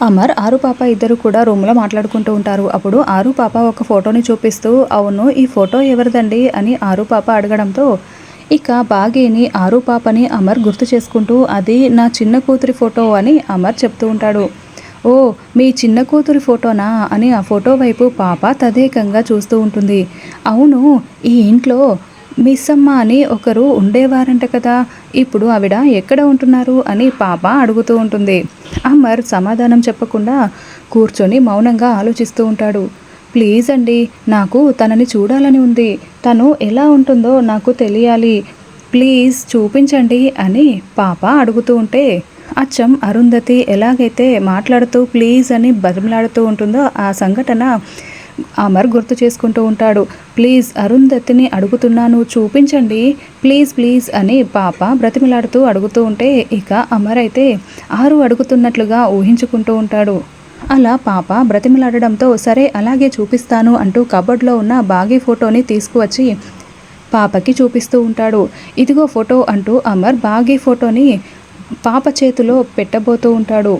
అమర్ ఆరు పాప ఇద్దరు కూడా రూమ్లో మాట్లాడుకుంటూ ఉంటారు. అప్పుడు ఆరు పాప ఒక ఫోటోని చూపిస్తూ అవును ఈ ఫోటో ఎవరిదండి? అని ఆరు పాప అడగడంతో ఇక బాగేని ఆరు పాపని అమర్ గుర్తు చేసుకుంటూ అది నా చిన్న కూతురి ఫోటో అని అమర్ చెప్తూ ఉంటాడు. ఓ మీ చిన్న కూతురి ఫోటోనా? అని ఆ ఫోటో వైపు పాప తదేకంగా చూస్తూ ఉంటుంది. అవును ఈ ఇంట్లో మిస్సమ్మ అని ఒకరు ఉండేవారంట కదా ఇప్పుడు ఆవిడ ఎక్కడ ఉంటున్నారు అని పాప అడుగుతూ ఉంటుంది. అమర్ సమాధానం చెప్పకుండా కూర్చొని మౌనంగా ఆలోచిస్తూ ఉంటాడు. ప్లీజ్ అండి నాకు తనని చూడాలని ఉంది. తను ఎలా ఉంటుందో నాకు తెలియాలి. ప్లీజ్ చూపించండి అని పాప అడుగుతూ ఉంటే అచ్చం అరుంధతి ఎలాగైతే మాట్లాడుతూ ప్లీజ్ అని బతిమలాడుతూ ఉంటుందో ఆ సంఘటన అమర్ గుర్తు చేసుకుంటూ ఉంటాడు. ప్లీజ్ అరుంధతిని అడుగుతున్నాను చూపించండి. ప్లీజ్ ప్లీజ్ అని పాప బ్రతిమిలాడుతూ అడుగుతూ ఉంటే ఇక అమర్ అయితే ఆరు అడుగుతున్నట్లుగా ఊహించుకుంటూ ఉంటాడు. అలా పాప బ్రతిమిలాడడంతో సరే అలాగే చూపిస్తాను అంటూ కబోర్డ్లో ఉన్న బాగీ ఫోటోని తీసుకువచ్చి పాపకి చూపిస్తూ ఉంటాడు. ఇదిగో ఫోటో అంటూ అమర్ బాగీ ఫోటోని పాప చేతిలో పెట్టబోతూ ఉంటాడు.